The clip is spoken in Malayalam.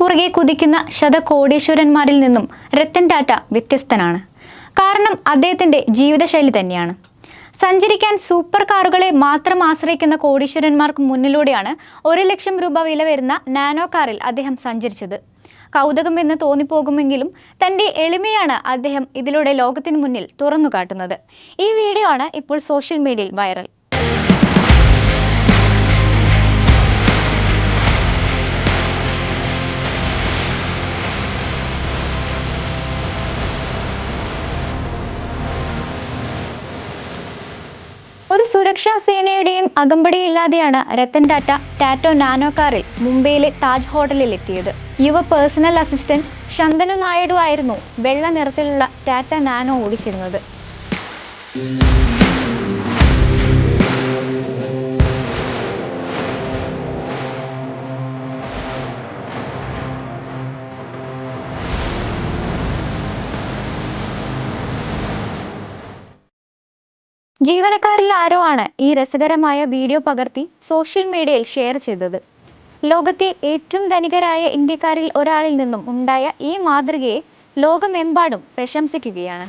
കുറുകെ കുതിക്കുന്ന ശതകോടീശ്വരന്മാരിൽ നിന്നും രത്തൻ ടാറ്റ വ്യത്യസ്തനാണ്. കാരണം അദ്ദേഹത്തിന്റെ ജീവിതശൈലി തന്നെയാണ്. സഞ്ചരിക്കാൻ സൂപ്പർ കാറുകളെ മാത്രം ആശ്രയിക്കുന്ന കോടീശ്വരന്മാർക്ക് മുന്നിലൂടെയാണ് ഒരു ലക്ഷം രൂപ വില വരുന്ന നാനോ കാറിൽ അദ്ദേഹം സഞ്ചരിച്ചത്. കൗതുകം എന്ന് തോന്നിപ്പോകുമെങ്കിലും തന്റെ എളിമയാണ് അദ്ദേഹം ഇതിലൂടെ ലോകത്തിന് മുന്നിൽ തുറന്നു കാട്ടുന്നത്. ഈ വീഡിയോ ആണ് ഇപ്പോൾ സോഷ്യൽ മീഡിയയിൽ വൈറൽ. ഒരു സുരക്ഷാ സേനയുടെയും അകമ്പടിയില്ലാതെയാണ് രത്തൻ ടാറ്റ ടാറ്റോ നാനോ കാറിൽ മുംബൈയിലെ താജ് ഹോട്ടലിൽ എത്തിയത് യുവ പേഴ്സണൽ അസിസ്റ്റന്റ് ശന്തനു നായിഡു ആയിരുന്നു വെള്ള നിറത്തിലുള്ള ടാറ്റ നാനോ ഓടിച്ചിരുന്നത്. ജീവനക്കാരിൽ ആരോ ആണ് ഈ രസകരമായ വീഡിയോ പകർത്തി സോഷ്യൽ മീഡിയയിൽ ഷെയർ ചെയ്തത്. ലോകത്തെ ഏറ്റവും ധനികരായ ഇന്ത്യക്കാരിൽ ഒരാളിൽ നിന്നും ഉണ്ടായ ഈ മാതൃകയെ ലോകമെമ്പാടും പ്രശംസിക്കുകയാണ്.